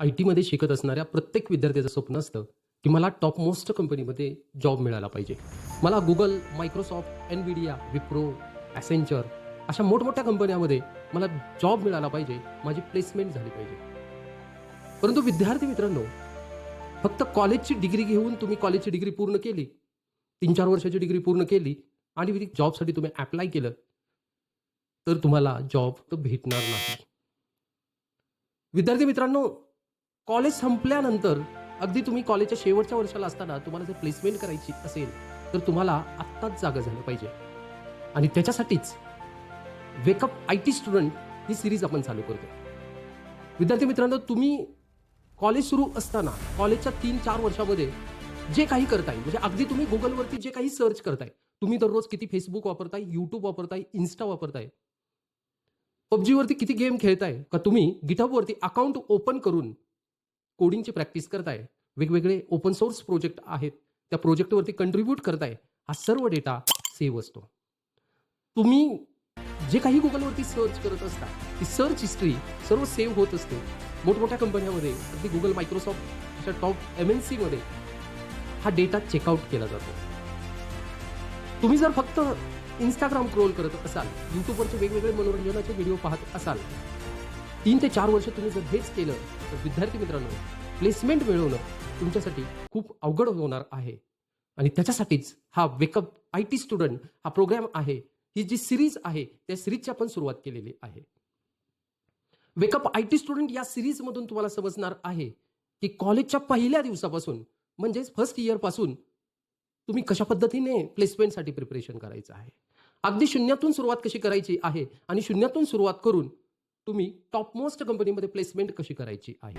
I टीमध्ये शिकत असणाऱ्या प्रत्येक विद्यार्थ्याचं स्वप्न असतं की मला टॉप मोस्ट कंपनीमध्ये जॉब मिळाला पाहिजे. मला Google Microsoft Nvidia Wipro Accenture अशा मोठमोठ्या कंपन्यामध्ये मला जॉब मिळाला पाहिजे माझी प्लेसमेंट झाली पाहिजे. परंतु विद्यार्थी मित्रांनो फक्त कॉलेजची डिग्री घेऊन तुम्ही कॉलेजची डिग्री पूर्ण केली तीन चार वर्षाची डिग्री पूर्ण केली आणि जॉबसाठी तुम्ही ॲप्लाय केलं तर तुम्हाला जॉब तर भेटणार नाही. विद्यार्थी मित्रांनो कॉलेज संपल्यानंतर अगदी तुम्ही कॉलेजच्या शेवटच्या वर्षाला असताना तुम्हाला जर प्लेसमेंट करायची असेल तर तुम्हाला आत्ताच जागा झालं पाहिजे. आणि त्याच्यासाठीच वेकअप आय टी स्टुडंट ही सिरीज आपण चालू करतो. विद्यार्थी मित्रांनो तुम्ही कॉलेज सुरू असताना कॉलेजच्या तीन चार वर्षामध्ये जे काही करताय म्हणजे अगदी तुम्ही गुगलवरती जे काही सर्च करताय तुम्ही दररोज किती फेसबुक वापरताय यूट्यूब वापरताय इन्स्टा वापरताय पबजीवरती किती गेम खेळताय का तुम्ही गिटहबवरती अकाउंट ओपन करून कोडिंगची प्रॅक्टिस करताय वेगवेगळे ओपन सोर्स प्रोजेक्ट आहेत त्या प्रोजेक्टवरती कंट्रीब्यूट करताय हा सर्व डेटा सेव्ह असतो. तुम्ही जे काही गुगलवरती सर्च करत असता ती सर्च हिस्ट्री सर्व सेव्ह होत असते. मोठमोठ्या कंपन्यामध्ये अगदी गुगल मायक्रोसॉफ्ट अशा टॉप एम एन सीमध्ये हा डेटा चेकआउट केला जातो. तुम्ही जर फक्त इंस्टाग्राम क्रोल करत असाल यूट्यूबवरचे वेगवेगळे मनोरंजनाचे व्हिडिओ पाहत असाल तीन ते चार वर्ष तुम्ही जर हेच केलं तर विद्यार्थी मित्रांनो प्लेसमेंट मिळवणं तुमच्यासाठी खूप अवघड होणार आहे. आणि त्याच्यासाठीच हा वेकअप आय टी स्टुडंट हा प्रोग्राम आहे ही जी सिरीज आहे त्या सिरीजची आपण सुरुवात केलेली आहे. वेकअप आय टी स्टुडंट या सिरीजमधून तुम्हाला समजणार आहे की कॉलेजच्या पहिल्या दिवसापासून म्हणजेच फर्स्ट इयरपासून तुम्ही कशा पद्धतीने प्लेसमेंटसाठी प्रिपरेशन करायचं आहे? अगदी शून्यातून सुरुवात कशी करायची आहे? आणि शून्यातून सुरुवात करून तुम्ही टॉप मोस्ट कंपनीमध्ये प्लेसमेंट कशी करायची आहे?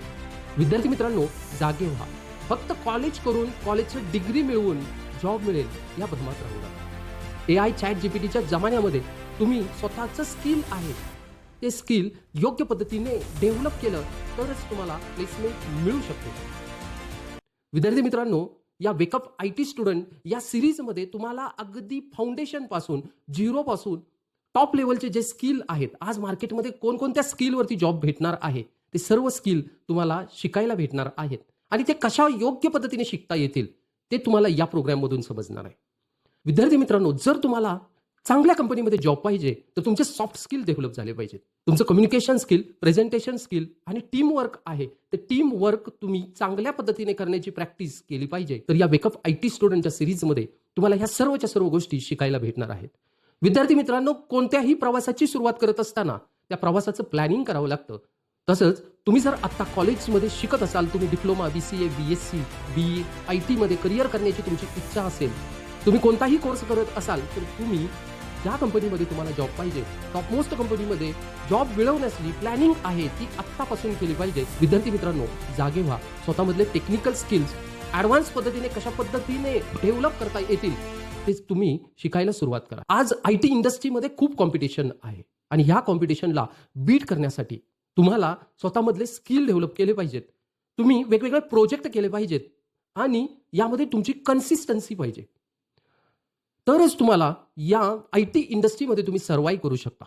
विद्यार्थी मित्रांनो जागे व्हा. फक्त कॉलेज करून कॉलेजचं डिग्री मिळवून जॉब मिळेल या भ्रमात राहू नका. ए आय चॅट जीपीटीच्या जमान्यामध्ये तुम्ही स्वतःचं स्किल आहे. ते स्किल योग्य पद्धतीने डेव्हलप केलं तरच तुम्हाला प्लेसमेंट मिळू शकते. विद्यार्थी मित्रांनो या वेकअप आय टी स्टुडंट या सिरीजमध्ये तुम्हाला अगदी फाउंडेशनपासून झिरोपासून टॉप लेवलचे जे स्किल आहेत आज मार्केटमध्ये कोणकोणत्या स्किलवरती जॉब भेटणार आहे ते सर्व स्किल तुम्हाला शिकायला भेटणार आहेत. आणि ते कशा योग्य पद्धतीने शिकता येतील ते तुम्हाला या प्रोग्राममधून समजणार आहे. विद्यार्थी मित्रांनो जर तुम्हाला चांगल्या कंपनीमध्ये जॉब पाहिजे तर तुमचे सॉफ्ट स्किल डेव्हलप झाले पाहिजेत. तुमचं कम्युनिकेशन स्किल प्रेझेंटेशन स्किल आणि टीम वर्क आहे ते टीम वर्क तुम्ही चांगल्या पद्धतीने करण्याची प्रॅक्टिस केली पाहिजे. तर या वेकअप आय टी स्टुडंटच्या सिरीजमध्ये तुम्हाला ह्या सर्वच्या सर्व गोष्टी शिकायला भेटणार आहेत. विद्यार्थी मित्रांनो कोणत्याही प्रवासाची सुरुवात करत असताना त्या प्रवासाचं प्लॅनिंग करावं लागतं. तसंच तुम्ही जर आत्ता कॉलेजमध्ये शिकत असाल तुम्ही diploma B C A B S C B A I टीमध्ये करिअर करण्याची तुमची इच्छा असेल तुम्ही कोणताही कोर्स करत असाल तर तुम्ही ज्या कंपनीमध्ये तुम्हाला जॉब पाहिजे टॉप मोस्ट कंपनीमध्ये जॉब मिळवण्याची प्लॅनिंग आहे ती आत्तापासून केली पाहिजे. विद्यार्थी मित्रांनो जागे व्हा. स्वतःमधले टेक्निकल स्किल्स ॲडव्हान्स पद्धतीने कशा पद्धतीने डेव्हलप करता येतील ते तुम्ही शिकायला सुरुवात करा. आज आय टी इंडस्ट्रीमध्ये खूप कॉम्पिटिशन आहे आणि ह्या कॉम्पिटिशनला बीट करण्यासाठी तुम्हाला स्वतःमधले स्किल डेव्हलप केले पाहिजेत. तुम्ही वेगवेगळे प्रोजेक्ट केले पाहिजेत आणि यामध्ये तुमची कन्सिस्टन्सी पाहिजे. तरच तुम्हाला या आय टी इंडस्ट्रीमध्ये तुम्ही सर्वाईव्ह करू शकता.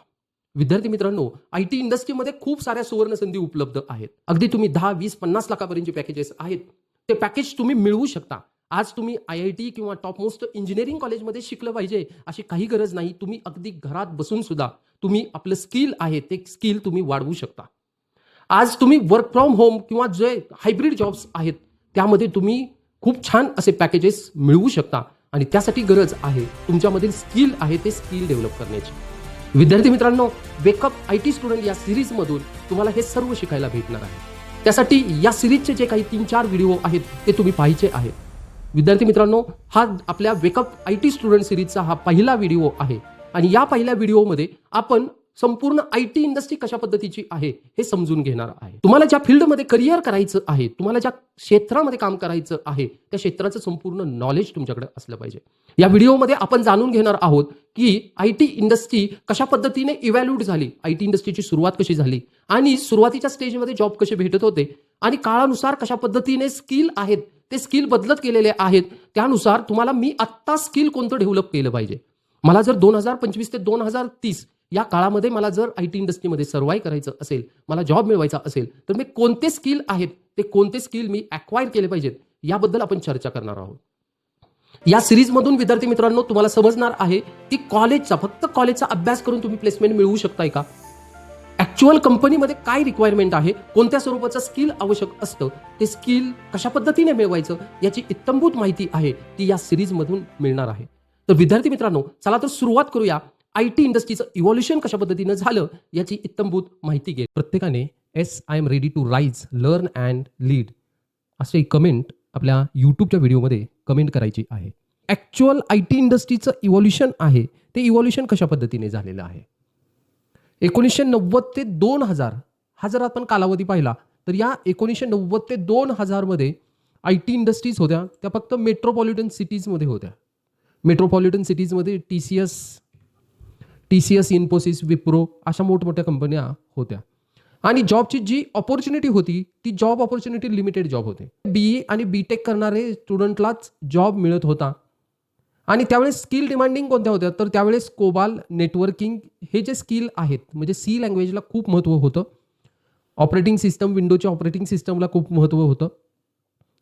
विद्यार्थी मित्रांनो आय टी इंडस्ट्रीमध्ये खूप साऱ्या सुवर्ण संधी उपलब्ध आहेत. अगदी तुम्ही दहा वीस पन्नास लाखापर्यंतचे पॅकेजेस आहेत. ते पॅकेज तुम्ही मिळवू शकता. आज तुम्ही आय आय टी किंवा टॉप मोस्ट इंजिनिअरिंग कॉलेजमध्ये शिकलं पाहिजे अशी काही गरज नाही. तुम्ही अगदी घरात बसून सुद्धा तुम्ही आपलं स्किल आहे ते स्किल तुम्ही वाढवू शकता. आज तुम्ही वर्क फ्रॉम होम किंवा जे हायब्रिड जॉब्स आहेत त्यामध्ये तुम्ही खूप छान असे पॅकेजेस मिळवू शकता आणि त्यासाठी गरज आहे. तुमच्यामधील स्किल आहे ते स्किल डेव्हलप करण्याची. विद्यार्थी मित्रांनो वेकअप आय टी स्टुडंट या सिरीजमधून तुम्हाला हे सर्व शिकायला भेटणार आहे. त्यासाठी या सिरीजचे जे काही तीन चार व्हिडिओ आहेत ते तुम्ही पाहिजे आहेत. विद्यार्थी मित्रांनो हा आपल्या wake up I T student सिरीजचा हा पहिला व्हिडिओ आहे. आणि या पहिल्या व्हिडिओमध्ये आपण संपूर्ण आय टी इंडस्ट्री कशा पद्धतीची आहे हे समजून घेणार आहे. तुम्हाला ज्या फील्डमध्ये करिअर करायचं आहे तुम्हाला ज्या क्षेत्रामध्ये काम करायचं आहे त्या क्षेत्राचं संपूर्ण नॉलेज तुमच्याकडे असलं पाहिजे. या व्हिडिओमध्ये आपण जाणून घेणार आहोत की आय टी इंडस्ट्री कशा पद्धतीने इव्हॅल्यूट झाली? आय टी इंडस्ट्रीची सुरुवात कशी झाली? आणि सुरुवातीच्या स्टेजमध्ये जॉब कसे भेटत होते? आणि काळानुसार कशा पद्धतीने स्किल आहेत? ते स्किल बदलत गेलेले आहेत. त्यानुसार तुम्हाला मी आत्ता स्किल कोणतं डेव्हलप केलं पाहिजे? मला जर दोन हजार पंचवीस ते दोन हजार तीस या काळामध्ये मला जर आय टी इंडस्ट्रीमध्ये सर्वाय करायचं असेल मला जॉब मिळवायचा असेल तर मी कोणते स्किल आहेत? ते कोणते स्किल मी अक्वायर केले पाहिजेत? याबद्दल आपण चर्चा करणार आहोत. या सिरीजमधून विद्यार्थी मित्रांनो तुम्हाला समजणार आहे की कॉलेजचा फक्त कॉलेजचा अभ्यास करून तुम्ही प्लेसमेंट मिळवू शकताय का? ॲक्च्युअल कंपनीमध्ये काय रिक्वायरमेंट आहे? कोणत्या स्वरूपाचं स्किल आवश्यक असतं? ते स्किल कशा पद्धतीने मिळवायचं? याची इत्तंभूत माहिती आहे ती या सिरीजमधून मिळणार आहे. तर विद्यार्थी मित्रांनो चला तर सुरुवात करूया. आय टी इंडस्ट्रीचं इव्हॉल्युशन कशा पद्धतीनं झालं याची इत्तंभूत माहिती घे. प्रत्येकाने yes I am ready to rise learn and lead असे कमेंट आपल्या यूट्यूबच्या व्हिडिओमध्ये कमेंट करायची आहे. ॲक्च्युअल आय टी इंडस्ट्रीचं इव्हॉल्युशन आहे. ते इव्हॉल्युशन कशा पद्धतीने झालेलं आहे? एकोणीसशे नव्वद ते दोन हजार हा जर आपण कालावधी पाहिला तर या एकोणीसशे नव्वद ते दोन हजारमध्ये आय टी इंडस्ट्रीज होत्या त्या फक्त मेट्रोपॉलिटन सिटीजमध्ये होत्या. मेट्रोपॉलिटन सिटीजमध्ये T C S T C S Infosys Wipro अशा मोठमोठ्या कंपन्या होत्या. आणि जॉबची जी ऑपॉर्च्युनिटी होती ती जॉब ऑपॉर्च्युनिटी लिमिटेड जॉब होते. बी ई आणि बी टेक करणारे स्टुडंटलाच जॉब मिळत होता. आणि त्यावेळेस स्किल डिमांडिंग कोणत्या होत्या? तर त्यावेळेस कोबाल नेटवर्किंग हे जे स्किल आहेत म्हणजे सी लँग्वेजला खूप महत्त्व होतं. ऑपरेटिंग सिस्टम विंडोच्या ऑपरेटिंग सिस्टमला खूप महत्त्व होतं.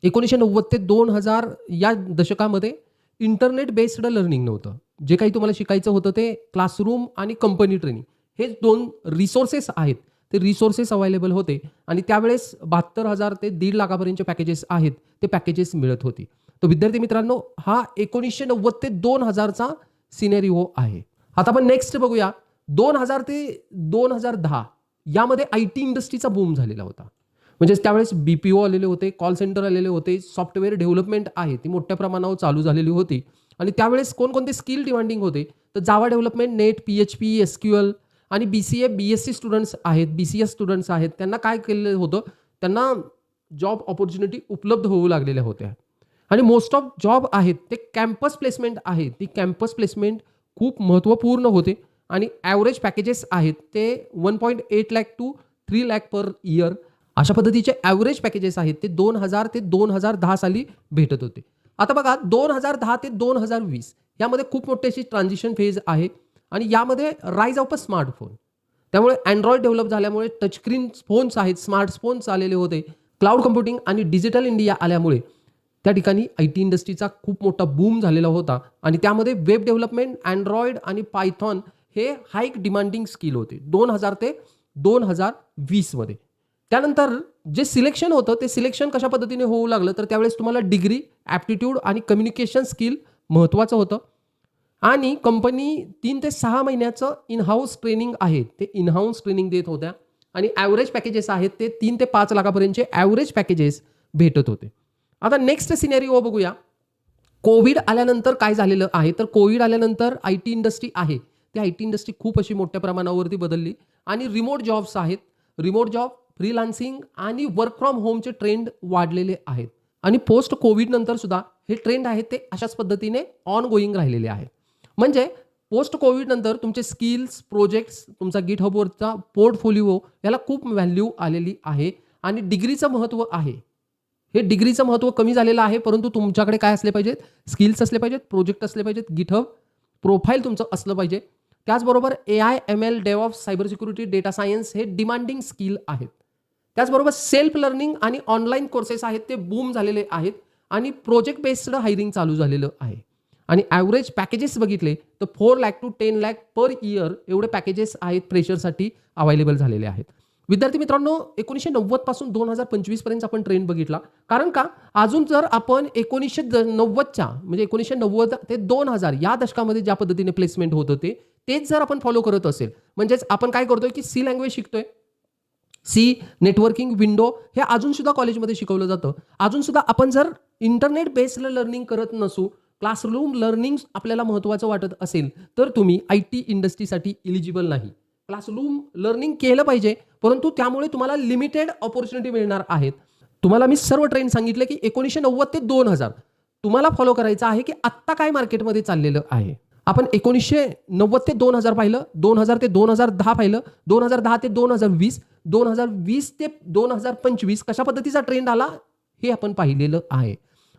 एकोणीसशे नव्वद ते दोन हजार या दशकामध्ये इंटरनेट बेस्ड लर्निंग नव्हतं. जे काही तुम्हाला शिकायचं होतं ते क्लासरूम आणि कंपनी ट्रेनिंग हे दोन रिसोर्सेस आहेत. ते रिसोर्सेस अवेलेबल होते. आणि त्यावेळेस बहात्तर हजार ते दीड लाखापर्यंतचे पॅकेजेस आहेत. ते पॅकेजेस मिळत होती. तर विद्यार्थी मित्रांनो हा एकोणीसशे नव्वद ते दोन हजारचा सिनेरिओ आहे. आता आपण नेक्स्ट बघूया. दोन हजार ते दोन हजार दहा यामध्ये आय टी इंडस्ट्रीचा बूम झालेला होता. म्हणजे त्यावेळेस बी पी ओ आलेले होते कॉल सेंटर आलेले होते सॉफ्टवेअर डेव्हलपमेंट आहे ती मोठ्या प्रमाणावर चालू झालेली होती. आणि त्यावेळेस कोणकोणते स्किल डिमांडिंग होते? तर Java development net P H P S Q L आणि B C A B S C students आहेत बी सी एस स्टुडंट्स आहेत त्यांना काय केलेलं होतं? त्यांना जॉब ऑपॉर्च्युनिटी उपलब्ध होऊ लागलेल्या होत्या. आणि मोस्ट ऑफ जॉब आहेत ते कॅम्पस प्लेसमेंट आहे ती कॅम्पस प्लेसमेंट खूप महत्त्वपूर्ण होते. आणि ॲव्हरेज पॅकेजेस आहेत ते one point eight lakh two three lakh per year अशा पद्धतीचे ॲव्हरेज पॅकेजेस आहेत ते दोन हजार ते दोन हजार दहा साली भेटत होते. आता बघा दोन हजार दहा ते दोन हजार वीस यामध्ये खूप मोठी अशी ट्रान्झिशन फेज आहे. आणि यामध्ये राईज ऑफ अ स्मार्टफोन त्यामुळे अँड्रॉइड डेव्हलप झाल्यामुळे टचस्क्रीन फोन्स आहेत स्मार्टफोन्स आलेले होते. क्लाउड कम्प्युटिंग आणि डिजिटल इंडिया आल्यामुळे त्या ठिकाणी आय टी इंडस्ट्रीचा खूप मोठा बूम झालेला होता. आणि त्यामध्ये वेब डेव्हलपमेंट अँड्रॉइड आणि पायथॉन हे हाईक डिमांडिंग स्किल होते. दोन हजार ते दोन हजार वीसमध्ये त्यानंतर जे सिलेक्शन होतं ते सिलेक्शन कशा पद्धतीने होऊ लागलं तर त्यावेळेस तुम्हाला डिग्री ॲप्टिट्यूड आणि कम्युनिकेशन स्किल महत्त्वाचं होतं. आणि कंपनी तीन ते सहा महिन्याचं इनहाऊस ट्रेनिंग आहे. ते इनहाऊस ट्रेनिंग देत होत्या. आणि ॲव्हरेज पॅकेजेस आहेत ते तीन ते पाच लाखापर्यंतचे ॲव्हरेज पॅकेजेस भेटत होते. आता नेक्स्ट सिनेरिओ बघूया. कोविड आल्यानंतर काय झालेलं आहे? तर कोविड आल्यानंतर आय टी इंडस्ट्री आहे. ती आय टी इंडस्ट्री खूप अशी मोठ्या प्रमाणावरती बदलली. आणि रिमोट जॉब्स आहेत. रिमोट जॉब फ्रीलान्सिंग आणि वर्क फ्रॉम होमचे ट्रेंड वाढलेले आहेत. आणि पोस्ट कोविडनंतर सुद्धा हे ट्रेंड आहेत ते अशाच पद्धतीने ऑन गोईंग राहिलेले आहेत म्हणजे पोस्ट कोविडनंतर तुमचे स्किल्स प्रोजेक्ट्स तुमचा गिट हबवरचा पोर्टफोलिओ याला खूप व्हॅल्यू आलेली आहे आणि डिग्रीचं महत्त्व आहे. हे डिग्रीचं महत्त्व कमी झालेलं आहे परंतु तुमच्याकडे काय असले पाहिजेत? स्किल्स असले पाहिजेत प्रोजेक्ट असले पाहिजेत गिटहब प्रोफाईल तुमचं असलं पाहिजे. त्याचबरोबर A I M L devops cyber security data science हे डिमांडिंग स्किल आहेत. त्याचबरोबर सेल्फ लर्निंग आणि ऑनलाईन कोर्सेस आहेत ते बूम झालेले आहेत आणि प्रोजेक्ट बेस्ड हायरिंग चालू झालेलं आहे. आणि ॲव्हरेज पॅकेजेस बघितले तर four lakh to ten lakh per year एवढे पॅकेजेस आहेत प्रेशरसाठी अवेलेबल झालेले आहेत. विद्यार्थी मित्रांनो एकोणीसशे नव्वदपासून दोन हजार पंचवीसपर्यंत आपण ट्रेंड बघितला. कारण का? अजून जर आपण एकोणीसशे नव्वदच्या म्हणजे एकोणीसशे नव्वद ते दोन हजार या दशकामध्ये ज्या पद्धतीने प्लेसमेंट होत होते तेच जर आपण फॉलो करत असेल म्हणजेच आपण काय करतोय की सी लँग्वेज शिकतोय. सी नेटवर्किंग विंडो हे अजून सुद्धा कॉलेजमध्ये शिकवलं जातं. अजून सुद्धा आपण जर इंटरनेट बेस्ड लर्निंग करत नसू क्लासरूम लर्निंग आपल्याला महत्त्वाचं वाटत असेल तर तुम्ही आय टी इंडस्ट्रीसाठी इलिजिबल नाही. क्लासरूम लर्निंग केलं पाहिजे परंतु त्यामुळे तुम्हाला लिमिटेड ऑपॉर्च्युनिटी मिळणार आहेत. तुम्हाला मी सर्व ट्रेंड सांगितले की एकोणीसशे नव्वद ते दोन हजार. तुम्हाला फॉलो करायचं आहे की आत्ता काय मार्केटमध्ये चाललेलं आहे. आपण एकोणीसशे नव्वद ते दोन हजार पाहिलं दोन हजार ते दोन हजार दहा पाहिलं दोन हजार दहा ते दोन हजार वीस दोन हजार वीस ते दोन हजार पंचवीस कशा पद्धतीचा ट्रेंड आला हे आपण पाहिलेलं आहे.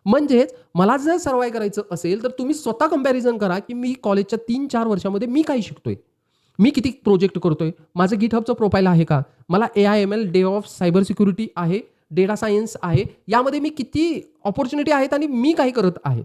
म्हणजेच मला जर सर्वाय करायचं असेल तर तुम्ही स्वतः कंपॅरिझन करा की मी कॉलेजच्या तीन चार वर्षामध्ये मी काय शिकतोय? मी किती प्रोजेक्ट करतोय? माझं गिटहबचं प्रोफाईल आहे का? मला A I M L devops cyber security आहे डेटा सायन्स आहे यामध्ये मी किती ऑपॉर्च्युनिटी आहेत आणि मी काय करत आहे?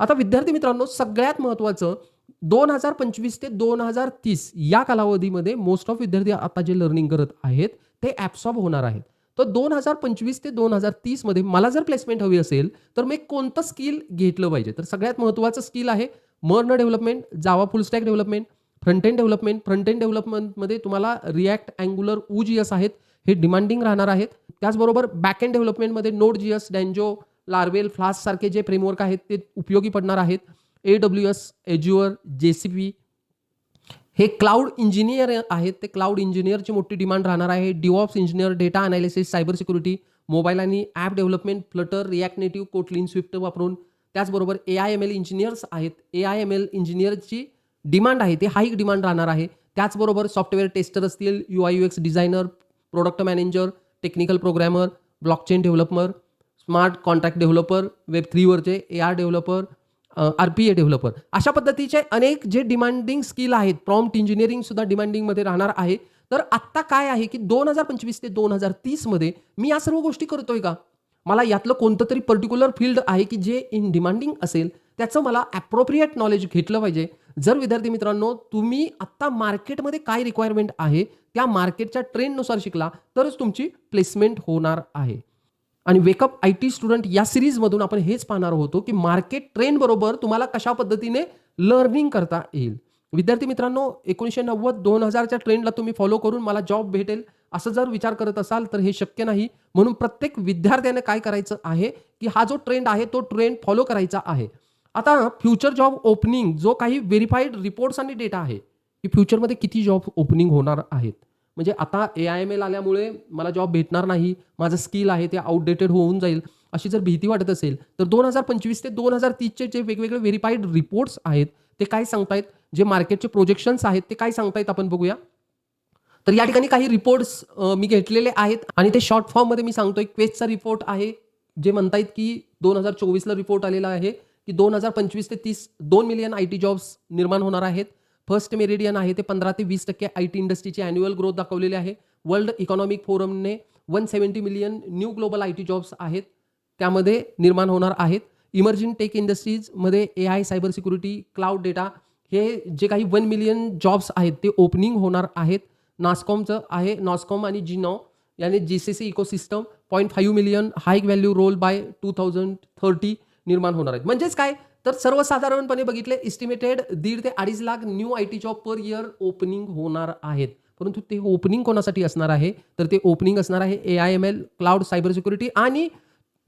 आता विद्यार्थी मित्रांनो सगळ्यात महत्त्वाचं दोन हजार पंचवीस ते दोन हजार तीस या कालावधीमध्ये मोस्ट ऑफ विद्यार्थी आता जे लर्निंग करत आहेत ते ॲप्सॉब होणार आहेत. तर दोन हजार पंचवीस ते दोन हजार तीसमध्ये मला जर प्लेसमेंट हवी असेल तर मी कोणतं स्किल घेतलं पाहिजे? तर सगळ्यात महत्त्वाचं स्किल आहे MERN development Java full stack development front development. Front end डेव्हलपमेंटमध्ये तुम्हाला React Angular Vue J S आहेत हे डिमांडिंग राहणार आहेत. त्याचबरोबर back end डेव्हलपमेंटमध्ये Node J S Django Laravel Flask सारखे जे फ्रेमवर्क आहेत ते उपयोगी पडणार आहेत. ए W S Azure G C P हे क्लाउड इंजिनियर आहेत. ते क्लाउड इंजिनियरची मोठी डिमांड राहणार आहे. DevOps engineer data analysis cyber security mobile आणि app development Flutter React native Kotlin Swift वापरून. त्याचबरोबर A I M L engineers आहेत. ए आय एम एल इंजिनियरची डिमांड आहे. ते हाईक डिमांड राहणार आहे. त्याचबरोबर सॉफ्टवेअर टेस्टर असतील U I U X designer product manager technical programmer blockchain developer smart contract developer web थ्रीवरचे A R developer R P A developer अशा पद्धतीचे अनेक जे डिमांडिंग स्किल आहेत प्रॉम्प्ट इंजिनिअरिंग सुद्धा डिमांडिंगमध्ये राहणार आहे. तर आत्ता काय आहे की दोन हजार पंचवीस ते दोन हजार तीसमध्ये मी या सर्व गोष्टी करतोय का? मला यातलं कोणतं तरी पर्टिक्युलर फील्ड आहे की जे इन डिमांडिंग असेल त्याचं मला ॲप्रोप्रिएट नॉलेज घेतलं पाहिजे. जर विद्यार्थी मित्रांनो तुम्ही आत्ता मार्केटमध्ये काय रिक्वायरमेंट आहे त्या मार्केटच्या ट्रेंडनुसार शिकला तरच तुमची प्लेसमेंट होणार आहे. आणि वेकअप आय टी स्टुडंट या सिरीजमधून आपण हेच पाहणार होतो की मार्केट ट्रेंड बरोबर तुम्हाला कशा पद्धतीने लर्निंग करता येईल. विद्यार्थी मित्रांनो एकोणीसशे नव्वद दोन हजारच्या ट्रेंडला तुम्ही फॉलो करून मला जॉब भेटेल असं जर विचार करत असाल तर हे शक्य नाही. म्हणून प्रत्येक विद्यार्थ्याने काय करायचं आहे की हा जो ट्रेंड आहे तो ट्रेंड फॉलो करायचा आहे. आता फ्युचर जॉब ओपनिंग जो काही व्हेरीफाईड रिपोर्ट्स आणि डेटा आहे की फ्युचरमध्ये किती जॉब ओपनिंग होणार आहेत? म्हणजे आता ए आय एम एल आल्यामुळे मला जॉब भेटणार नाही माझं स्किल आहे ते आउटडेटेड होऊन जाईल अशी जर भीती वाटत असेल तर दोन हजार पंचवीस ते दोन हजार तीसचे जे वेगवेगळे व्हेरीफाईड रिपोर्ट्स आहेत ते काय सांगतायत? जे मार्केटचे प्रोजेक्शन्स आहेत ते काय सांगतायत आपण बघूया? तर या ठिकाणी काही रिपोर्ट्स मी घेतलेले आहेत आणि ते शॉर्ट फॉर्ममध्ये मी सांगतोय. क्वेस्टचा रिपोर्ट आहे जे म्हणतायत की दोन हजार चोवीसला रिपोर्ट आलेला आहे की दोन हजार पंचवीस ते तीस दोन मिलियन आय टी जॉब्स निर्माण होणार आहेत. फर्स्ट मेरिडियन आहे ते पंधरा ते वीस टक्के आय टी इंडस्ट्रीची अॅन्युअल ग्रोथ दाखवलेली आहे. World economic फोरमने one seventy million new global I T jobs आहेत त्यामध्ये निर्माण होणार आहेत. Emerging tech इंडस्ट्रीजमध्ये A I cyber security cloud data हे जे काही वन मिलियन जॉब्स आहेत ते ओपनिंग होणार आहेत. नास्कॉमचं आहे नॉस्कॉम आणि जिनो याने G C C ecosystem point five million high value role by two thousand thirty निर्माण होणार आहेत. म्हणजेच काय? तर सर्वसाधारणपणे बघितले इस्टिमेटेड दीड ते अडीच lakh new I T job per year opening होणार आहेत. परंतु ते ओपनिंग कोणासाठी असणार आहे? तर ते ओपनिंग असणार आहे A I M L cloud cyber security आणि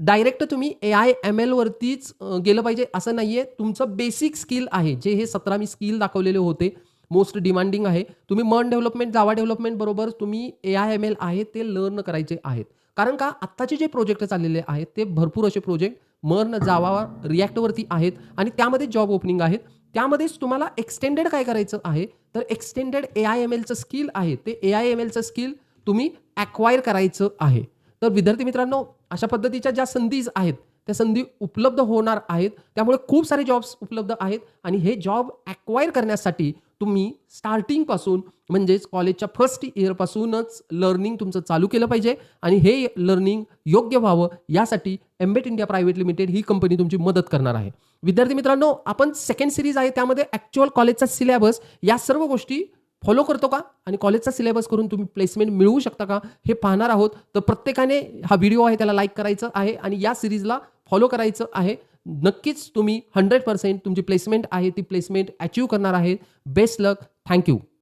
डायरेक्ट तुम्ही ए आय एम एलवरतीच गेलं पाहिजे असं नाही आहे तुमचं बेसिक स्किल आहे जे हे सतरा मी स्किल दाखवलेले होते. मोस्ट डिमांडिंग आहे. तुम्ही मन डेव्हलपमेंट जावा डेव्हलपमेंट बरोबर तुम्ही ए आय एम एल आहे ते लर्न करायचे आहेत. कारण का आत्ताचे जे प्रोजेक्ट चाललेले आहेत ते भरपूर असे प्रोजेक्ट मर्न जावा रिॲक्टवरती आहेत आणि त्यामध्ये जॉब ओपनिंग आहेत. त्यामध्येच तुम्हाला एक्सटेंडेड काय करायचं आहे? तर एक्सटेंडेड ए आय एम एलचं स्किल आहे. ते ए आय एम एलचं स्किल तुम्ही ॲक्वायर करायचं आहे. तर विद्यार्थी मित्रांनो अशा पद्धतीच्या ज्या संधीज आहेत त्या संधी उपलब्ध होणार आहेत. त्यामुळे खूप सारे जॉब्स उपलब्ध आहेत. आणि हे जॉब ॲक्वायर करण्यासाठी तुम्ही स्टार्टिंगपासून म्हणजेच कॉलेजच्या फर्स्ट इयरपासूनच लर्निंग तुमचं चालू केलं पाहिजे. आणि हे लर्निंग योग्य व्हावं यासाठी एम्बेट इंडिया प्रायव्हेट लिमिटेड ही कंपनी तुमची मदत करणार आहे. विद्यार्थी मित्रांनो आपण सेकंड सिरीज आहे. त्यामध्ये ॲक्च्युअल कॉलेजचा सिलेबस या सर्व गोष्टी फॉलो करतो का? आणि कॉलेजचा सिलेबस करून तुम्ही प्लेसमेंट मिळवू शकता का? हे पाहणार आहोत. तर प्रत्येकाने हा व्हिडिओ आहे त्याला लाईक करायचं आहे. आणि या सिरीजला फॉलो करायचं आहे. नक्कीच तुम्ही हंड्रेड पर्सेंट तुमची प्लेसमेंट आहे ती प्लेसमेंट अचीव करणार आहे. बेस्ट लक थँक्यू